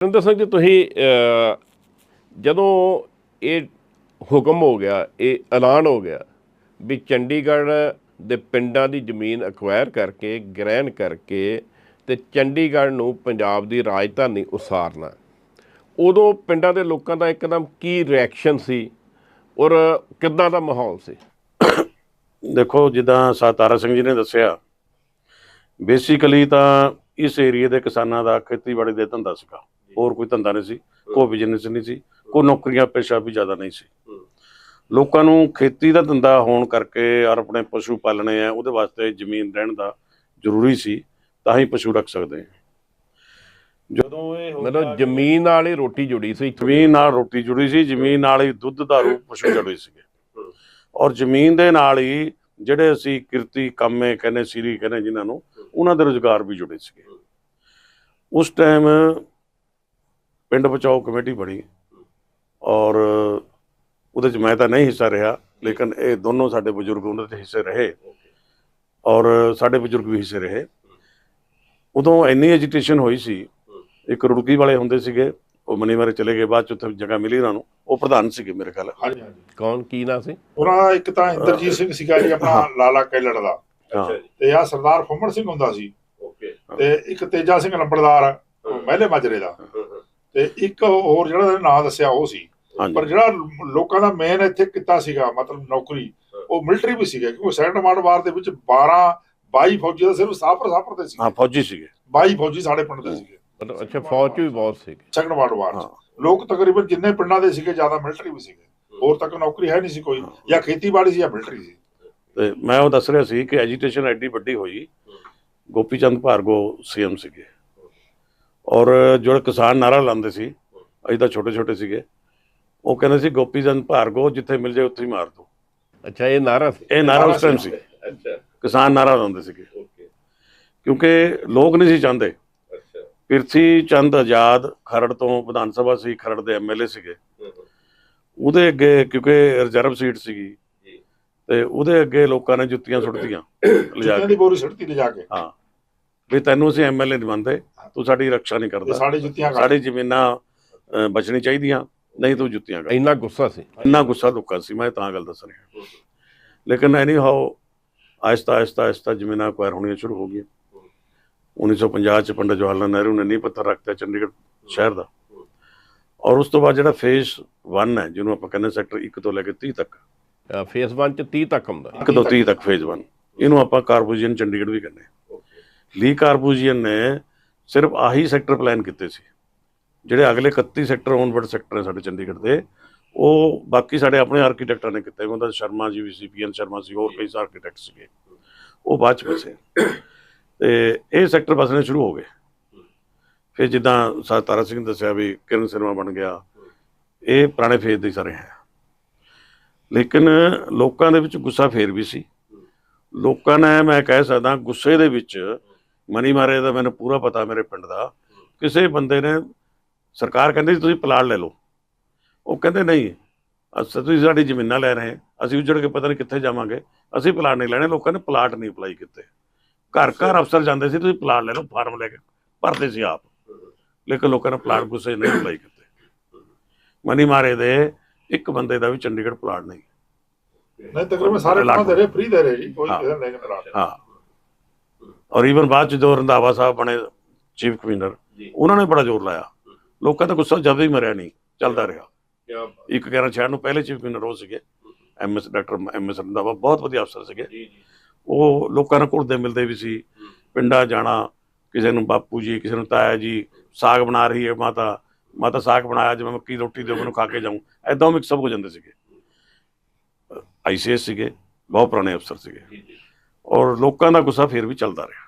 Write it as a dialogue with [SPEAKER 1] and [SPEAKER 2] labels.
[SPEAKER 1] ਰਿੰਦਰ ਸਿੰਘ ਜੀ, ਤੁਸੀਂ ਜਦੋਂ ਇਹ ਹੁਕਮ ਹੋ ਗਿਆ, ਇਹ ਐਲਾਨ ਹੋ ਗਿਆ ਵੀ ਚੰਡੀਗੜ੍ਹ ਦੇ ਪਿੰਡਾਂ ਦੀ ਜ਼ਮੀਨ ਅਕਵਾਇਰ ਕਰਕੇ, ਗ੍ਰਹਿਣ ਕਰਕੇ ਤੇ ਚੰਡੀਗੜ੍ਹ ਨੂੰ ਪੰਜਾਬ ਦੀ ਰਾਜਧਾਨੀ ਉਸਾਰਨਾ, ਉਦੋਂ ਪਿੰਡਾਂ ਦੇ ਲੋਕਾਂ ਦਾ ਇੱਕਦਮ ਕੀ ਰਿਐਕਸ਼ਨ ਸੀ ਔਰ ਕਿੱਦਾਂ ਦਾ ਮਾਹੌਲ ਸੀ?
[SPEAKER 2] ਦੇਖੋ, ਜਿੱਦਾਂ ਸਾਤਾਰਾ ਸਿੰਘ ਜੀ ਨੇ ਦੱਸਿਆ ਬੇਸਿਕਲੀ ਤਾਂ ਇਸ ਏਰੀਏ ਦੇ ਕਿਸਾਨਾਂ ਦਾ ਖੇਤੀਬਾੜੀ ਦੇ ਧੰਦਾ ਸੀਗਾ। ਹੋਰ ਕੋਈ ਧੰਦਾ ਨਹੀਂ ਸੀ ਕੋਈ ਬਿਜ਼ਨਸ ਨਹੀਂ ਸੀ ਕੋਈ ਨੌਕਰੀਆਂ ਪੇਸ਼ਾ ਵੀ ਜ਼ਿਆਦਾ ਨਹੀਂ ਸੀ। ਲੋਕਾਂ ਨੂੰ ਖੇਤੀ ਦਾ ਧੰਦਾ ਹੋਣ ਕਰਕੇ ਔਰ ਆਪਣੇ ਪਸ਼ੂ ਪਾਲਣੇ ਆ ਉਹਦੇ ਵਾਸਤੇ ਜ਼ਮੀਨ ਰਹਿਣ ਦਾ ਜ਼ਰੂਰੀ ਸੀ ਤਾਂ ਹੀ ਪਸ਼ੂ ਰੱਖ ਸਕਦੇ ਜਦੋਂ ਇਹ
[SPEAKER 1] ਮਤਲਬ ਜ਼ਮੀਨ ਨਾਲ ਹੀ ਰੋਟੀ ਜੁੜੀ ਸੀ।
[SPEAKER 2] ਜ਼ਮੀਨ ਨਾਲ ਰੋਟੀ ਜੁੜੀ ਸੀ ਜ਼ਮੀਨ ਨਾਲ ਹੀ ਦੁੱਧ ਦਾਰੂ ਪਸ਼ੂ ਜੁੜੇ ਸੀਗੇ। ਔਰ ਜ਼ਮੀਨ ਦੇ ਨਾਲ ਹੀ ਜਿਹੜੇ ਅਸੀਂ ਕਿਰਤੀ ਕੰਮੇ ਕਹਿੰਦੇ ਸੀਰੀ ਕਹਿੰਦੇ ਜਿਨ੍ਹਾਂ ਨੂੰ ਉਹਨਾਂ ਦੇ ਰੋਜ਼ਗਾਰ ਵੀ ਜੁੜੇ ਸੀਗੇ। ਉਸ ਟਾਈਮ ਪਿੰਡ ਬਚਾਓ ਕਮੇਟੀ ਬਣੀ ਔਰ ਉਹਦੇ ਚ ਮੈਂ ਤਾਂ ਨਹੀਂ ਹਿੱਸਾ ਰਿਹਾ ਲੇਕਿਨ ਇਹ ਦੋਨੋਂ ਸਾਡੇ ਬਜ਼ੁਰਗ ਉਹਨਾਂ ਦੇ ਹਿੱਸੇ ਰਹੇ। ਔਰ ਸਾਡੇ ਬਜ਼ੁਰਗ ਵੀ ਹਿੱਸੇ ਰਹੇ। ਉਦੋਂ ਇੰਨੀ ਐਜੀਟੇਸ਼ਨ ਹੋਈ ਸੀ ਇੱਕ ਰੁੜਕੀ ਵਾਲੇ ਹੁੰਦੇ ਸੀਗੇ ਉਹ ਮਨੀ ਮਾਰੇ ਚਲੇ ਗਏ ਬਾਅਦ ਚ ਉੱਥੇ ਜਗ੍ਹਾ ਮਿਲੀ ਉਹਨਾਂ ਨੂੰ ਉਹ ਪ੍ਰਧਾਨ ਸੀਗੇ ਮੇਰੇ ਖਿਆਲ।
[SPEAKER 3] ਹਾਂਜੀ ਹਾਂਜੀ।
[SPEAKER 1] ਕੌਣ ਕੀ ਨਾ ਸੀ?
[SPEAKER 3] ਉਹਨਾਂ ਦਾ ਇੱਕ ਤਾਂ ਇੰਦਰਜੀਤ ਸਿੰਘ ਸੀਗਾ ਜੀ ਆਪਣਾ ਲਾਲਾ ਕੈਲੜ ਦਾ। ਤੇ ਆ ਸਰਦਾਰ ਫੁੰਮਣ ਸਿੰਘ ਹੁੰਦਾ ਸੀ।
[SPEAKER 1] ਓਕੇ।
[SPEAKER 3] ਤੇ ਇੱਕ ਤੇਜਾ ਸਿੰਘ ਲੰਬੜਦਾਰ ਮਹਿਲੇ ਮਾਜਰੇ ਦਾ। ਤੇ ਇੱਕ ਹੋਰ ਜਿਹੜਾ ਨਾਂ ਦੱਸਿਆ ਉਹ ਸੀ। ਪਰ ਜਿਹੜਾ ਲੋਕਾਂ ਦਾ ਮੇਨ ਇੱਥੇ ਕਿੱਤਾ ਸੀਗਾ ਮਤਲਬ ਨੌਕਰੀ ਉਹ ਮਿਲਟਰੀ ਵੀ ਸੀਗਾ ਕਿਉਂਕਿ ਸੈਕੰਡ ਵਰਲਡ ਵਾਰ ਦੇ ਵਿੱਚ 12 22 ਫੌਜੀ ਦਾ ਸਿਰਫ ਸਾਪਰ ਸਾਪਰ ਦੇ ਸੀ
[SPEAKER 2] ਹਾਂ ਫੌਜੀ ਸੀਗੇ।
[SPEAKER 3] 22 ਫੌਜੀ ਸਾਡੇ ਪਿੰਡ ਦੇ ਸੀਗੇ।
[SPEAKER 1] ਮਤਲਬ ਅੱਛਾ ਫੌਜ ਵੀ ਬਹੁਤ ਸੀ
[SPEAKER 3] ਸੈਕੰਡ ਵਰਲਡ ਵਾਰ। ਲੋਕ ਤਕਰੀਬਨ ਜਿੰਨੇ ਪਿੰਡਾਂ ਦੇ ਸੀਗੇ ਜ਼ਿਆਦਾ ਮਿਲਟਰੀ ਵੀ ਸੀਗੇ। ਹੋਰ ਤੱਕ ਨੌਕਰੀ ਹੈ ਨਹੀਂ ਸੀ ਕੋਈ ਜਾਂ ਖੇਤੀਬਾੜੀ ਸੀ ਜਾਂ ਮਿਲਟਰੀ ਸੀ।
[SPEAKER 2] ਤੇ ਮੈਂ ਉਹ ਦੱਸ ਰਿਹਾ ਸੀ ਕਿ ਐਜੀਟੇਸ਼ਨ ਐਡੀ ਵੱਡੀ ਹੋਈ। ਗੋਪੀ ਚੰਦ ਭਾਰਗੋ ਸੀਐਮ ਸੀਗੇ। ਔਰ ਜਿਹੜੇ ਕਿਸਾਨ ਨਾਰਾ ਲਾਉਂਦੇ ਸੀ ਅਸੀਂ ਤਾਂ ਛੋਟੇ ਛੋਟੇ ਸੀਗੇ ਉਹ ਕਹਿੰਦੇ ਸੀ ਗੋਪੀ ਚੰਦ ਭਾਰਗੋ ਜਿੱਥੇ ਮਿਲ ਜਾਏ ਉੱਥੇ ਹੀ ਮਾਰ ਦੋ।
[SPEAKER 1] ਅੱਛਾ ਇਹ ਨਾਰਾ ਸੀ?
[SPEAKER 2] ਇਹ ਨਾਰਾ ਉਸ ਟਾਈਮ ਸੀ।
[SPEAKER 1] ਅੱਛਾ।
[SPEAKER 2] ਕਿਸਾਨ ਨਾਰਾ ਲਾਉਂਦੇ ਸੀਗੇ।
[SPEAKER 1] ਓਕੇ।
[SPEAKER 2] ਕਿਉਂਕਿ ਲੋਕ ਨਹੀਂ ਸੀ ਚਾਹੁੰਦੇ।
[SPEAKER 1] ਅੱਛਾ।
[SPEAKER 2] ਪਿਰਥੀ ਚੰਦ ਆਜ਼ਾਦ ਖਰੜ ਤੋਂ ਵਿਧਾਨ ਸਭਾ ਸੀ ਖਰੜ ਦੇ ਐਮਐਲਏ ਸੀਗੇ। ਉਹਦੇ ਅੱਗੇ ਕਿਉਂਕਿ ਰਿਜ਼ਰਵ ਸੀਟ ਸੀਗੀ। ਤੇ ਉਹਦੇ ਅੱਗੇ ਲੋਕਾਂ ਨੇ ਜੁੱਤੀਆਂ ਸੁੱਟਦੀਆਂ ਲਿਜਾ
[SPEAKER 3] ਜਿੰਨਾਂ
[SPEAKER 2] ਕੇ।
[SPEAKER 3] ਦੀ ਬੋਰੀ ਸੜਤੀ ਲਿਜਾ ਕੇ।
[SPEAKER 2] ਹਾਂ। ਵੀ ਤੈਨੂੰ ਅਸੀਂ ਐਮਐਲਏ ਨਹੀਂ ਮੰਨਦੇ ਤੂੰ ਸਾਡੀ ਰੱਖਿਆ ਨਹੀਂ ਕਰਦਾ।
[SPEAKER 3] ਸਾਡੇ ਜੁੱਤੀਆਂ
[SPEAKER 2] ਸਾਡੀ ਜ਼ਮੀਨਾਂ ਬਚਣੀ ਚਾਹੀਦੀਆਂ ਨਹੀਂ ਤੂੰ ਜੁੱਤੀਆਂ ਕਰ
[SPEAKER 1] ਇੰਨਾ ਗੁੱਸਾ ਸੀ।
[SPEAKER 2] ਇੰਨਾ ਗੁੱਸਾ ਲੋਕਾਂ ਸੀ ਮੈਂ ਤਾਂ ਗੱਲ ਦੱਸ ਰਿਹਾ। ਲੇਕਿਨ ਐਨੀ ਹਾਓ ਆਹਿਸਤਾ ਆਹਿਸਤਾ ਆਹਿਸਤਾ ਜ਼ਮੀਨਾਂ ਅਕਵਾਇਰ ਹੋਣੀਆਂ ਸ਼ੁਰੂ ਹੋ ਗਈਆਂ। 1950 ਚ ਪੰਡਤ ਜਵਾਹਰ ਲਾਲ ਨਹਿਰੂ ਨੇ ਨੀਂਹ ਪੱਥਰ ਰੱਖਤਾ ਚੰਡੀਗੜ੍ਹ ਸ਼ਹਿਰ ਦਾ। ਔਰ ਉਸ ਤੋਂ ਬਾਅਦ ਜਿਹੜਾ ਫੇਜ਼ 1 ਹੈ ਜਿਹਨੂੰ ਆਪਾਂ ਕਹਿੰਦੇ ਸੈਕਟਰ 1 ਤੋਂ ਲੈ ਕੇ 30 ਤੱਕ।
[SPEAKER 1] ਫੇਸ 1 ਚ 30 ਤੱਕ ਹੁੰਦਾ।
[SPEAKER 2] 1 ਤੋਂ 30 ਤੱਕ ਫੇਜ਼ 1 ਇਹਨੂੰ ਆਪਾਂ ਕਾਰਪੋਰੇਸ਼ਨ ਚੰਡੀਗੜ੍ਹ ਵੀ ਕਹਿੰਦੇ। ਲੀ ਕਾਰਪੋਰੇਸ਼ਨ ਨੇ ਸਿਰਫ ਆਹੀ ਸੈਕਟਰ ਪਲਾਨ ਕੀਤੇ ਸੀ। ਜਿਹੜੇ ਅਗਲੇ 31 ਸੈਕਟਰ ਔਨਵਰਡ ਸੈਕਟਰ ਹੈ ਸਾਡੇ ਚੰਡੀਗੜ੍ਹ ਦੇ, ਉਹ ਬਾਕੀ ਸਾਡੇ ਆਪਣੇ ਆਰਕੀਟੈਕਟਾਂ ਨੇ ਕੀਤੇ। ਉਹਦਾ ਸ਼ਰਮਾ ਜੀ ਵੀ ਸੀ ਪੀਐਨ ਸ਼ਰਮਾ ਸੀ, ਹੋਰ ਕਈ ਆਰਕੀਟੈਕਟ ਸੀਗੇ। ਉਹ ਬਾਅਦ ਚ ਬਸੇ ਤੇ ਇਹ ਸੈਕਟਰ ਬਸਣੇ ਸ਼ੁਰੂ ਹੋ ਗਏ। ਫਿਰ ਜਿੱਦਾਂ ਸਰ ਤਾਰਾ ਸਿੰਘ ਨੇ ਦੱਸਿਆ ਵੀ ਕਿਰਨ ਸਿਨੇਮਾ ਬਣ ਗਿਆ। ਇਹ ਪੁਰਾਣੇ ਫੇਜ਼ ਦੇ ਸਾਰੇ ਹੈ। ਲੇਕਿਨ ਲੋਕਾਂ ਦੇ ਵਿੱਚ ਗੁੱਸਾ ਫੇਰ ਵੀ ਸੀ। ਲੋਕਾਂ ਨੇ, ਮੈਂ ਕਹਿ ਸਕਦਾ, ਗੁੱਸੇ ਦੇ ਵਿੱਚ ਮਨੀ ਮਾਰੇ ਦਾ ਮੈਨੂੰ ਪੂਰਾ ਪਤਾ ਮੇਰੇ ਪਿੰਡ ਦਾ। ਕਿਸੇ ਬੰਦੇ ਨੇ ਸਰਕਾਰ ਕਹਿੰਦੀ ਸੀ ਤੁਸੀਂ ਪਲਾਟ ਲੈ ਲਓ। ਉਹ ਕਹਿੰਦੇ ਨਹੀਂ ਅਸਾਂ ਤੁਸੀਂ ਸਾਡੀ ਜ਼ਮੀਨਾਂ ਲੈ ਰਹੇ ਅਸੀਂ ਉਜੜ ਕੇ ਪਤਾ ਨਹੀਂ ਕਿੱਥੇ ਜਾਵਾਂਗੇ। ਅਸੀਂ ਪਲਾਟ ਨਹੀਂ ਲੈਣੇ। ਲੋਕਾਂ ਨੇ ਪਲਾਟ ਨਹੀਂ ਅਪਲਾਈ ਕੀਤੇ। ਘਰ ਘਰ ਅਫਸਰ ਜਾਂਦੇ ਸੀ ਤੁਸੀਂ ਪਲਾਟ ਲੈ ਲਓ ਫਾਰਮ ਲੈ ਕੇ ਭਰਦੇ ਸੀ ਆਪ। ਲੇਕਿਨ ਲੋਕਾਂ ਨੇ ਪਲਾਟ ਗੁੱਸੇ ਨਹੀਂ ਅਪਲਾਈ ਕੀਤੇ। ਮਨੀ ਮਾਰੇ ਦੇ ਇੱਕ ਬੰਦੇ ਦਾ ਵੀ ਚੰਡੀਗੜ੍ਹ ਪਲਾਟ ਨਹੀਂ।
[SPEAKER 3] ਨਹੀਂ ਤਕਰੀਬਨ ਸਾਰੇ। ਪਿੰਡਾਂ ਦੇ ਰਹੇ ਫ੍ਰੀ ਦੇ ਰਹੇ ਜੀ। ਕੋਈ
[SPEAKER 2] ਹਾਂ।
[SPEAKER 3] ਕਿਸੇ ਨੇ ਨਹੀਂ ਕਰਾ
[SPEAKER 2] ਹਾਂ। ਔਰ ਈਵਨ ਬਾਅਦ ਚ ਜੋ ਰੰਧਾਵਾ ਸਾਹਿਬ ਬਣੇ ਚੀਫ ਕਮਿਸ਼ਨਰ ਉਹਨਾਂ ਨੇ ਬੜਾ ਜ਼ੋਰ ਲਾਇਆ। ਲੋਕਾਂ ਦਾ ਗੁੱਸਾ ਜਦ ਵੀ ਮਰਿਆ ਨਹੀਂ ਚੱਲਦਾ ਰਿਹਾ। ਇੱਕ ਗਿਆਰਾਂ ਛਿਆਹਠ ਨੂੰ ਪਹਿਲੇ ਚੀਫ ਕਮਿਸ਼ਨਰ ਉਹ ਸੀਗੇ। ਐਮਐਸ ਡਾਕਟਰ ਐਮਐਸ ਰੰਧਾਵਾ ਬਹੁਤ ਵਧੀਆ ਅਫਸਰ ਸੀਗੇ। ਉਹ ਲੋਕਾਂ ਨਾਲ ਘੁਲਦੇ ਮਿਲਦੇ ਵੀ ਸੀ। ਪਿੰਡਾਂ ਜਾਣਾ ਕਿਸੇ ਨੂੰ ਬਾਪੂ ਜੀ ਕਿਸੇ ਨੂੰ ਤਾਇਆ ਜੀ ਸਾਗ ਬਣਾ ਰਹੀ ਹੈ ਮਾਤਾ। ਮਾਤਾ ਸਾਗ ਬਣਾਇਆ ਜਿਵੇਂ ਮੱਕੀ ਰੋਟੀ ਦਿਓ ਮੈਨੂੰ ਖਾ ਕੇ ਜਾਊਂ। ਐਦਾਂ ਮਿਕਸ ਹੋ ਜਾਂਦੇ ਸੀਗੇ। ਆਈਸੀਐਸ ਸੀਗੇ ਬਹੁਤ ਪੁਰਾਣੇ ਅਫਸਰ ਸੀਗੇ। ਔਰ ਲੋਕਾਂ ਦਾ ਗੁੱਸਾ ਫਿਰ ਵੀ ਚੱਲਦਾ ਰਿਹਾ।